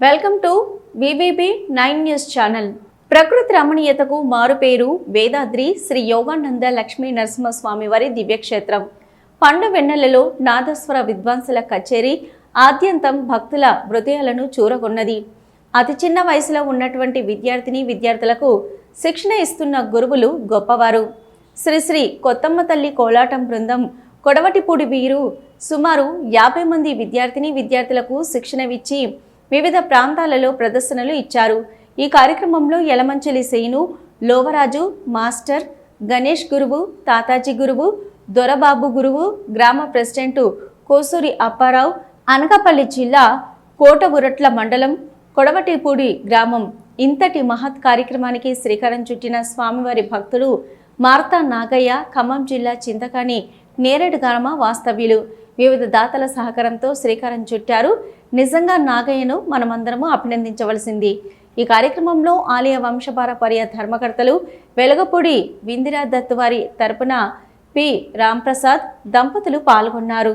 Welcome to VVB nine news channel. ప్రకృతి రమణీయతకు మారుపేరు వేదాద్రి శ్రీ యోగానంద లక్ష్మీ నరసింహస్వామి వారి దివ్యక్షేత్రం. పండు వెన్నెలలో నాదస్వర విద్వాంసుల కచేరీ ఆద్యంతం భక్తుల హృదయాలను చూరగొన్నది. అతి చిన్న వయసులో ఉన్నటువంటి విద్యార్థిని విద్యార్థులకు శిక్షణ ఇస్తున్న గురువులు గొప్పవారు. శ్రీ శ్రీ కొత్తమ్మ తల్లి కోలాటం బృందం కొడవటిపూడి వీరు సుమారు యాభై మంది విద్యార్థిని విద్యార్థులకు శిక్షణ ఇచ్చి వివిధ ప్రాంతాలలో ప్రదర్శనలు ఇచ్చారు. ఈ కార్యక్రమంలో యలమంచలి సేను లోవరాజు మాస్టర్ గణేష్ గురువు తాతాజీ గురువు దొరబాబు గురువు గ్రామ ప్రెసిడెంటు కోసూరి అప్పారావు అనకాపల్లి జిల్లా కోటగురట్ల మండలం కొడవటిపూడి గ్రామం. ఇంతటి మహత్ కార్యక్రమానికి శ్రీకారం చుట్టిన స్వామివారి భక్తులు మార్తా నాగయ్య ఖమ్మం జిల్లా చింతకాని నేరేడు గ్రామ వాస్తవ్యులు. వివిధ దాతల సహకారంతో శ్రీకారం చుట్టారు. నిజంగా నాగయ్యను మనమందరము అభినందించవలసింది. ఈ కార్యక్రమంలో ఆలయ వంశపారపర్య ధర్మకర్తలు వెలగపూడి విందిరా దత్ వారి తరపున పి. రాంప్రసాద్ దంపతులు పాల్గొన్నారు.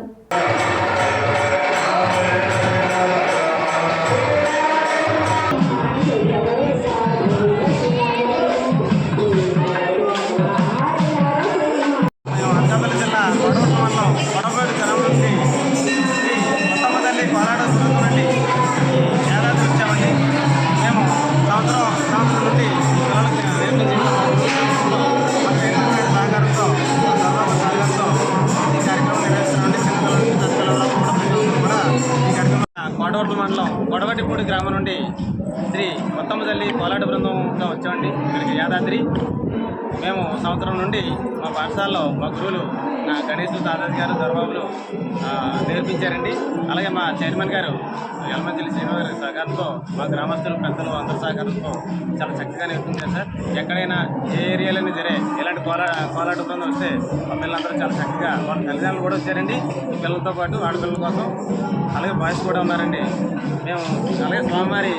కార్యక్రమం మండలం గొడవటిపూడి గ్రామం నుండి శ్రీ కొత్తమ్మ తల్లి కోలాట బృందంగా వచ్చామండి. ఇక్కడికి యాదాద్రి. మేము సంవత్సరం నుండి మా పాఠశాలలో మా గురువులు నా గణేష్ దాదాజీ గారు దొరబాబులు నేర్పించారండి. అలాగే మా చైర్మన్ గారు యలమంచిలి శ్రీను గారి సహకారంతో మా గ్రామస్తులు పెద్దలు అందరి సహకారంతో చాలా చక్కగా నేర్పించారు సార్. ఎక్కడైనా ఏ ఏరియాలోనే సరే ఇలాంటి కోలా కోలాట బృందం వస్తే మా పిల్లలందరూ చాలా చక్కగా వాళ్ళ తల్లిదండ్రులు కూడా వచ్చారండి. ఈ పిల్లలతో పాటు ఆడపిల్లల కోసం అలాగే బాయ్స్ కూడా ఉన్నారండి. మేము అలాగే స్వామివారి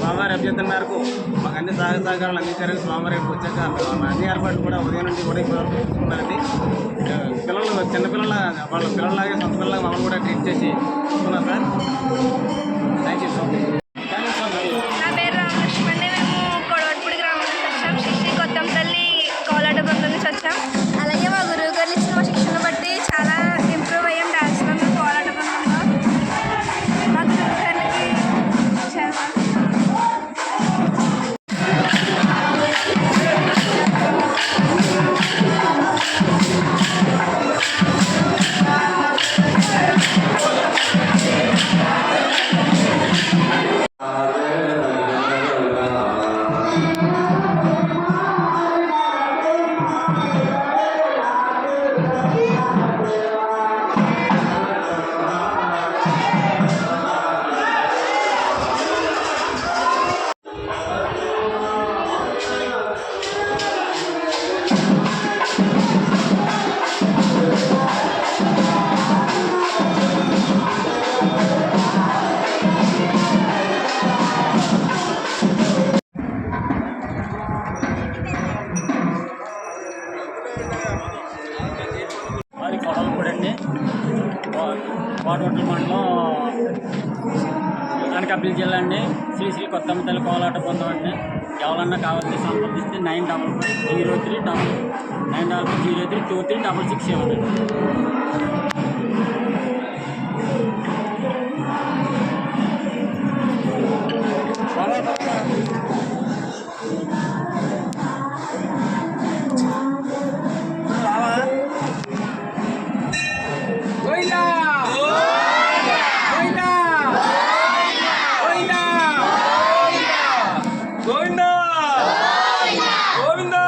స్వామివారి అభ్యర్థన మేరకు మాకు అన్ని సహాయ సహకారాలు అందించారని స్వామివారి వచ్చాక మా ఏర్పాట్లు కూడా ఉదయం నుండి కూడా ఇప్పుడు వరకు చూసుకున్నారండి పిల్లలు చిన్నపిల్లల వాళ్ళ పిల్లలాగే సొంత పిల్లలాగా మమ్మల్ని కూడా ట్రీట్ చేసి చూసుకున్నారు sir. Thank you so much Kotavatla మండలం అనకాపల్లి జిల్లా అండి. శ్రీ శ్రీ కొత్తమ్మ తల్లి కోలాట బృందం ఎవరన్నా కావాల్సి సంప్రదిస్తే nine double five zero three double nine double zero three two three double six seven అండి. గోవిందా!